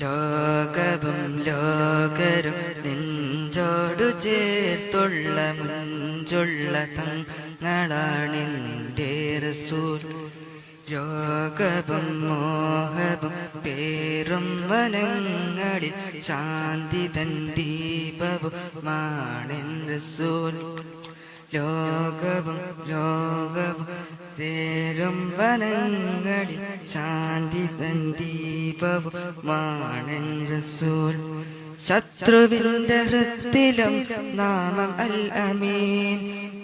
ലോകവും ലോകരും നെഞ്ചോടു ചേർത്തുള്ള മുഞ്ചുള്ള തങ്ങളാണെന്റെ റസൂൽ. രോഗവും മോഹവും പേരും വനങ്ങളിൽ ശാന്തി തൻ ദീപവും മാണൻ റസൂൽ. ലോകവും രോഗവും തേരും വനങ്ങളിൽ ശാന്തി തൻ ദീപവും മാണൻ റസൂൽ. ശത്രുവിന്റെ ഹൃത്തിലും നാമം അൽ അമീൻ.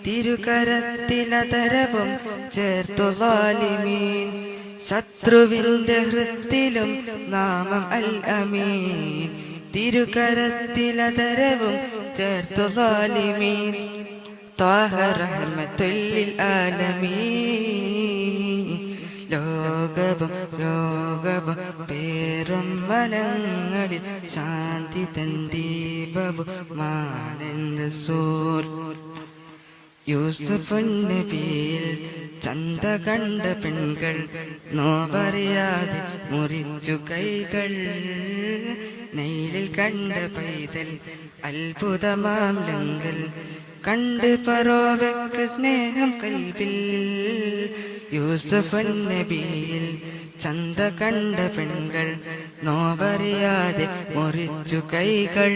തിരുകരത്തിലതരവും ചേർത്തു വാലിമീൻ. ശത്രുവിന്റെ ഹൃത്തിലും നാമം അൽ അമീൻ. തിരുകരത്തിലതരവും ചേർത്തു ലാലിമീൻ റഹ്മത്തുല്ലിൽ ആലമീൻ. ലോകവും രോഗവും പേറും മനങ്ങളിൽ ശാന്തി തൻ ദീപവും മാണൻ റസൂൽ. യൂസുഫ് നബിയിൽ ചന്ത കണ്ട പെൺകൾ നോവറിയാതെ മുറിച്ചു കൈകൾ. നെയിലിൽ കണ്ട പൈതൽ അത്ഭുതമാം ലങ്കൽ. കണ്ട് ഫറോവക്ക് സ്നേഹം കൽവിൽ. യൂസഫൻ നബിയിൽ ചന്ത കണ്ട പെൺകൾ നോവറിയാതെ മുറിച്ചു കൈകൾ.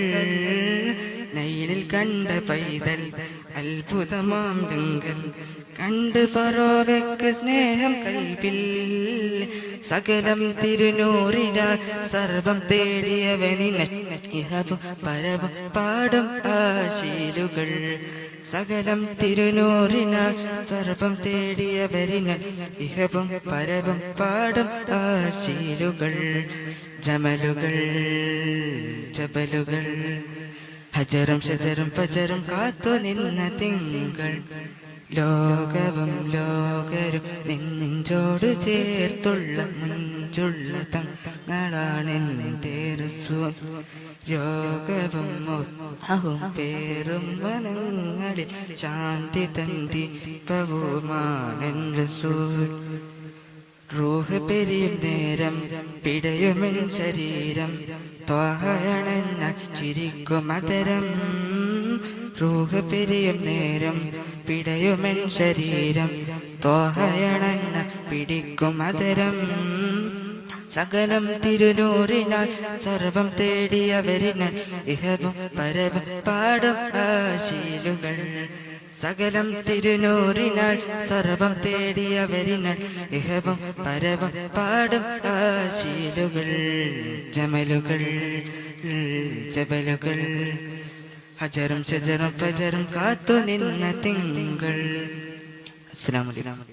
നെയിലിൽ കണ്ട പൈതൽ അത്ഭുതമാം ഡങ്കൽ കണ്ട് പറവയ്ക്ക് സ്നേഹം കൽവിൽ സകലം തിരുനൂറിനാൽ സർവം തേടിയവനിന് ഇഹവും പരവും പാടും ആശീലുകൾ. സകലം തിരുനൂറിനാൽ സർവം തേടിയവരിന് ഇഹവും പരവും പാടും ആശീലുകൾ. ജമലുകൾ ജബലുകൾ. ഹജറും ഷജറും ഫജറും കാത്തു നിന്ന തിങ്കൾ. ലോകവും ലോകരും നെഞ്ചോട് ചേർത്തുള്ള മുഞ്ചുള്ള തങ്ങളാണ് എന്റെ റസൂൽ രോഗവും മോഹവും പേറും വനങ്ങളിൽ ശാന്തി തന്തി പവുമാനൻ റസൂൽ റൂഹ് പെരിയും നേരം പിടയുമെൻ ശരീരം. ത്വാഹയണഞ്ഞ ചിരിക്കും അതരം. റൂഹ് പെരിയും നേരം പിടയുമെൻ ശരീരം. തോഹയണങ്ങ പിടിക്കും അതരം. സകലം തിരുനൂറിനാൽ സർവം തേടിയവരിനാൽ ഇഹവും പരവും പാടും ആശീലുകൾ സകലം തിരുനൂറിനാൽ സർവം തേടിയവരിനാൽ ഇഹവും പരവും പാടും ആശീലുകൾ ജമലുകൾ ജബലുകൾ. ഹജറും ഷജറും കാത്തു നിന്ന തിങ്കൾ. അസ്സലാമു അലൈക്കും.